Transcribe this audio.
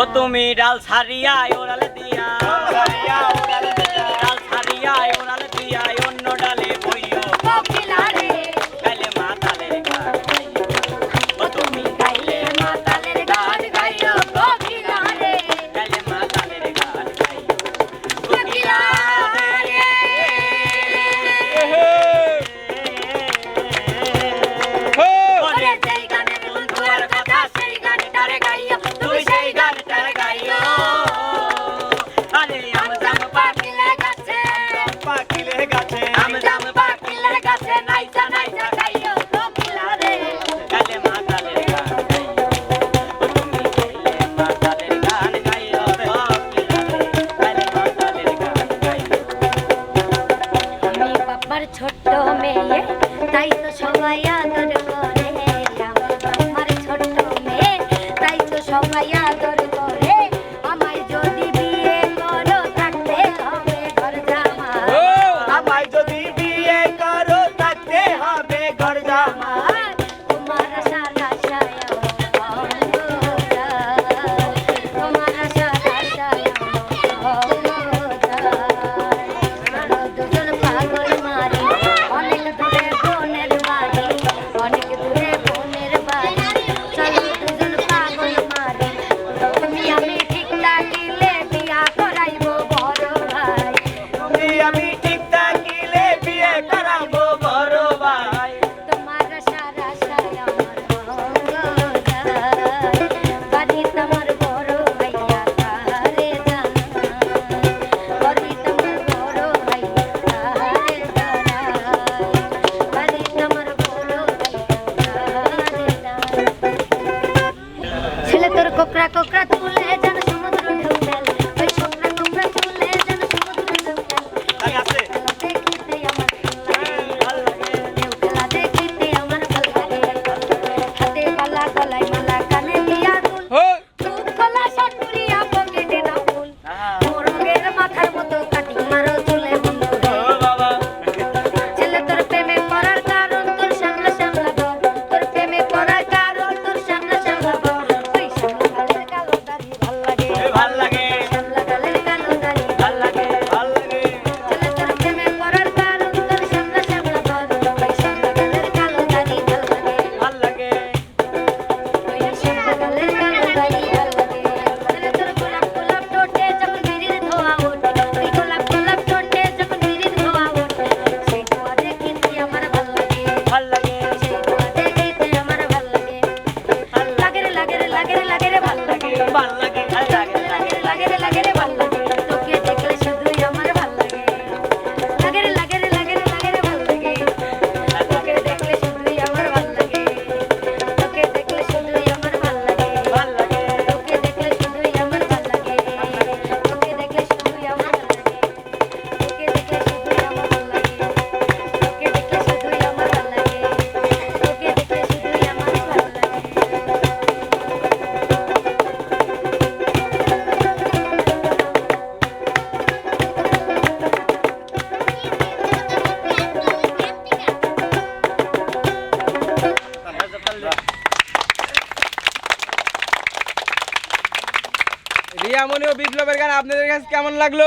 ও তুমি ডাল ছাড়িয়া ওরালে দিয়া। ডাল ছাড়িয়া ওরালে দিয়া অন্য ডালে বইও। না একটা তুলে 犯了。করবেন আপনাদের কাছে কেমন লাগল?